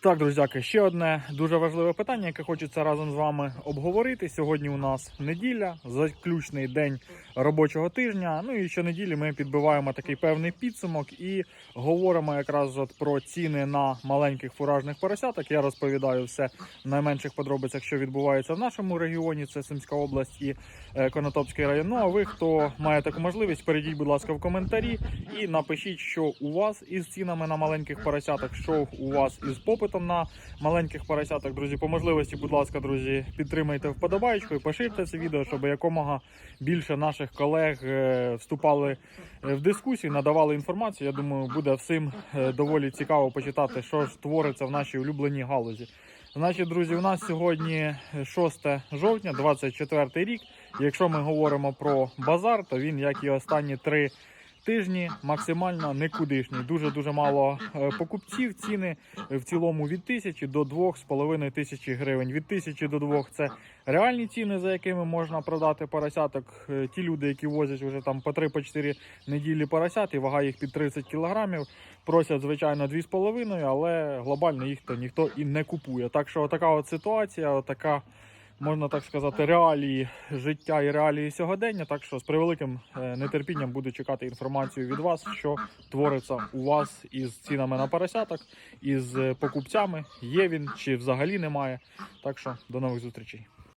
Так, друзяки, ще одне дуже важливе питання, яке хочеться разом з вами обговорити. Сьогодні у нас неділя, заключний день робочого тижня. Ну і щонеділі ми підбиваємо такий певний підсумок і говоримо якраз от про ціни на маленьких фуражних поросяток. Я розповідаю все в найменших подробицях, що відбувається в нашому регіоні. Це Сумська область і е, Конотопський район. Ну а ви, хто має таку можливість, перейдіть, будь ласка, в коментарі і напишіть, що у вас із цінами на маленьких поросяток, що у вас із попитом на маленьких поросяток. Друзі, по можливості, будь ласка, друзі, підтримайте вподобайку і поширте це відео, щоб якомога більше наших колег е, вступали е, в дискусію, надавали інформацію. Я думаю, буде всім е, доволі цікаво почитати, що ж твориться в нашій улюбленій галузі. Значить, друзі, у нас сьогодні 6 жовтня, 24 рік. Якщо ми говоримо про базар, то він, як і останні три тижні, максимально никудишній. Дуже дуже мало е, покупців. Ціни в цілому від тисячі до двох з половиною тисячі гривень. Від тисячі до двох це реальні ціни, за якими можна продати поросяток. Е, Ті люди, які возять вже там по 3-4 неділі поросят, і вага їх під 30 кілограмів, просять звичайно 2,5, але глобально їх то ніхто і не купує. Так що така от ситуація, така. Можна так сказати, реалії життя і реалії сьогодення. Так що з превеликим е, нетерпінням буду чекати інформацію від вас, що твориться у вас із цінами на поросяток, із е, покупцями. Є він чи взагалі немає. Так що до нових зустрічей.